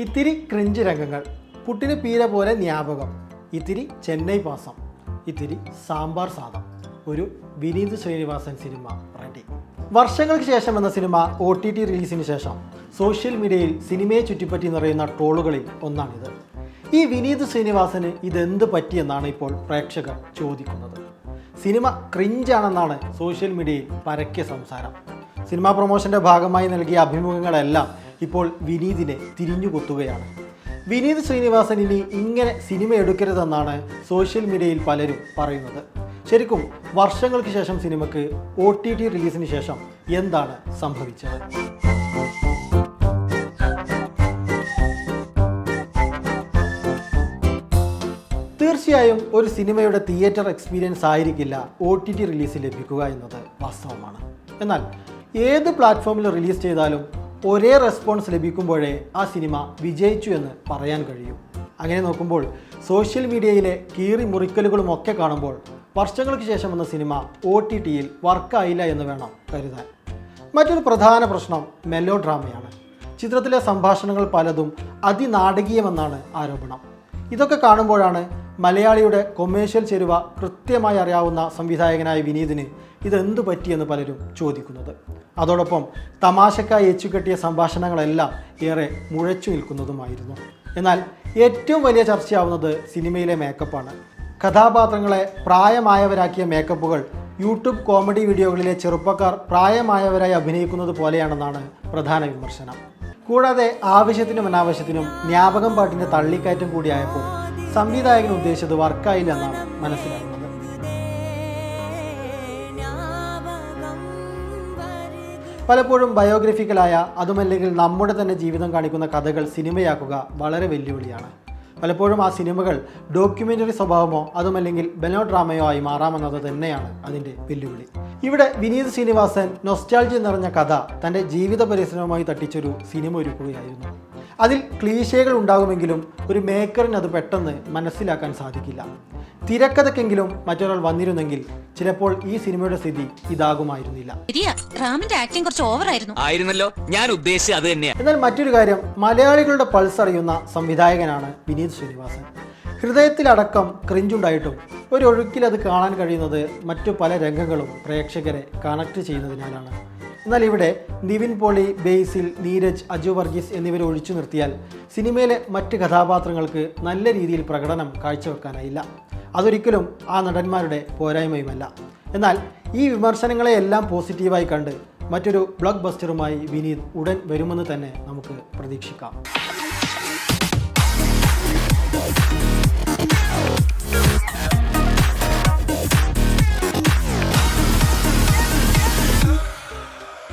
ഇത്തിരി ക്രിഞ്ച് രംഗങ്ങൾ പുട്ടിന് പീര പോലെ ജ്ഞാപകം ഇത്തിരി ചെന്നൈ പാസം ഇത്തിരി സാമ്പാർ സാദം ഒരു വിനീത് ശ്രീനിവാസൻ സിനിമ റെഡി വർഷങ്ങൾക്ക് ശേഷം എന്ന സിനിമ ഒ ടി ടി റിലീസിന് ശേഷം സോഷ്യൽ മീഡിയയിൽ സിനിമയെ ചുറ്റിപ്പറ്റി നിറയുന്ന ട്രോളുകളിൽ ഒന്നാണിത്. ഈ വിനീത് ശ്രീനിവാസന് ഇതെന്ത് പറ്റിയെന്നാണ് ഇപ്പോൾ പ്രേക്ഷകർ ചോദിക്കുന്നത്. സിനിമ ക്രിഞ്ചാണെന്നാണ് സോഷ്യൽ മീഡിയയിൽ പരക്കെ സംസാരം. സിനിമാ പ്രൊമോഷന്റെ ഭാഗമായി നൽകിയ അഭിമുഖങ്ങളെല്ലാം ഇപ്പോൾ വിനീതിനെ തിരിഞ്ഞുകൊത്തുകയാണ്. വിനീത് ശ്രീനിവാസൻ ഇനി ഇങ്ങനെ സിനിമ എടുക്കരുതെന്നാണ് സോഷ്യൽ മീഡിയയിൽ പലരും പറയുന്നത്. ശരിക്കും വർഷങ്ങൾക്ക് ശേഷം സിനിമയ്ക്ക് ഒ ടി ടി റിലീസിന് ശേഷം എന്താണ് സംഭവിച്ചത്? തീർച്ചയായും ഒരു സിനിമയുടെ തിയേറ്റർ എക്സ്പീരിയൻസ് ആയിരിക്കില്ല ഒ ടി ടി റിലീസ് ലഭിക്കുക എന്നത് വാസ്തവമാണ്. എന്നാൽ ഏത് പ്ലാറ്റ്ഫോമിൽ റിലീസ് ചെയ്താലും ഒരേ റെസ്പോൺസ് ലഭിക്കുമ്പോഴേ ആ സിനിമ വിജയിച്ചു എന്ന് പറയാൻ കഴിയൂ. അങ്ങനെ നോക്കുമ്പോൾ സോഷ്യൽ മീഡിയയിലെ കീറി മുറിക്കലുകളുമൊക്കെ കാണുമ്പോൾ വർഷങ്ങൾക്ക് ശേഷം വന്ന സിനിമ ഒ ടി ടിയിൽ വർക്കായില്ല എന്ന് വേണം കരുതാൻ. മറ്റൊരു പ്രധാന പ്രശ്നം മെല്ലോ ഡ്രാമയാണ് ചിത്രത്തിലെ സംഭാഷണങ്ങൾ പലതും അതിനാടകീയമെന്നാണ് ആരോപണം. ഇതൊക്കെ കാണുമ്പോഴാണ് മലയാളിയുടെ കൊമേഴ്ഷ്യൽ ചേരുവ കൃത്യമായി അറിയാവുന്ന സംവിധായകനായ വിനീതിന് ഇതെന്തു പറ്റിയെന്ന് പലരും ചോദിക്കുന്നത്. അതോടൊപ്പം തമാശക്കായി എച്ചുകെട്ടിയ സംഭാഷണങ്ങളെല്ലാം ഏറെ മുഴച്ചു നിൽക്കുന്നതുമായിരുന്നു. എന്നാൽ ഏറ്റവും വലിയ ചർച്ചയാവുന്നത് സിനിമയിലെ മേക്കപ്പാണ് കഥാപാത്രങ്ങളെ പ്രായമായവരാക്കിയ മേക്കപ്പുകൾ യൂട്യൂബ് കോമഡി വീഡിയോകളിലെ ചെറുപ്പക്കാർ പ്രായമായവരായി അഭിനയിക്കുന്നത് പോലെയാണെന്നാണ് പ്രധാന വിമർശനം. കൂടാതെ ആവശ്യത്തിനും അനാവശ്യത്തിനും ജ്ഞാപകം പാട്ടിന്റെ തള്ളിക്കയറ്റം കൂടിയായപ്പോൾ സംവിധായകൻ ഉദ്ദേശിച്ചത് വർക്കായില്ല എന്നാണ് മനസ്സിലാക്കുന്നത്. പലപ്പോഴും ബയോഗ്രഫിക്കലായ അതുമല്ലെങ്കിൽ നമ്മുടെ തന്നെ ജീവിതം കാണിക്കുന്ന കഥകൾ സിനിമയാക്കുക വളരെ വെല്ലുവിളിയാണ്. പലപ്പോഴും ആ സിനിമകൾ ഡോക്യുമെന്ററി സ്വഭാവമോ അതുമല്ലെങ്കിൽ ബെനോ ഡ്രാമയോ ആയി മാറാമെന്നത് തന്നെയാണ് അതിന്റെ വെല്ലുവിളി. ഇവിടെ വിനീത് ശ്രീനിവാസൻ നൊസ്റ്റാൾജി നിറഞ്ഞ കഥ തന്റെ ജീവിത പരിസരവുമായി തട്ടിച്ചൊരു സിനിമ ഒരുക്കുകയായിരുന്നു. അതിൽ ക്ലീശകൾ ഉണ്ടാകുമെങ്കിലും ഒരു മേക്കറിന് അത് പെട്ടെന്ന് മനസ്സിലാക്കാൻ സാധിക്കില്ല. തിരക്കഥക്കെങ്കിലും മറ്റൊരാൾ വന്നിരുന്നെങ്കിൽ ചിലപ്പോൾ ഈ സിനിമയുടെ സ്ഥിതി ഇതാകുമായിരുന്നില്ല. റാമിന്റെ ആക്ടിംഗ് കുറച്ച് ഓവറായിരുന്നു ആയിരുന്നല്ലോ. ഞാൻ ഉദ്ദേശിച്ചത് അത് എന്നാൽ മറ്റൊരു കാര്യം മലയാളികളുടെ പൾസ് അറിയുന്ന സംവിധായകനാണ് വിനീത് ശ്രീനിവാസൻ. ഹൃദയത്തിലടക്കം ക്രിഞ്ചുണ്ടായിട്ടും ഒരു ഒഴുക്കിൽ അത് കാണാൻ കഴിയുന്നത് മറ്റു പല രംഗങ്ങളും പ്രേക്ഷകരെ കണക്ട് ചെയ്യുന്നതിനാലാണ് എന്നാൽ ഇവിടെ നിവിൻ പോളി ബേസിൽ നീരജ് അജു വർഗീസ് എന്നിവരെ ഒഴിച്ചു നിർത്തിയാൽ സിനിമയിലെ മറ്റ് കഥാപാത്രങ്ങൾക്ക് നല്ല രീതിയിൽ പ്രകടനം കാഴ്ചവെക്കാനായില്ല. അതൊരിക്കലും ആ നടന്മാരുടെ പോരായ്മയുമല്ല. എന്നാൽ ഈ വിമർശനങ്ങളെയെല്ലാം പോസിറ്റീവായി കണ്ട് മറ്റൊരു ബ്ലോക്ക് ബസ്റ്ററുമായി വിനീത് ഉടൻ വരുമെന്ന് തന്നെ നമുക്ക് പ്രതീക്ഷിക്കാം.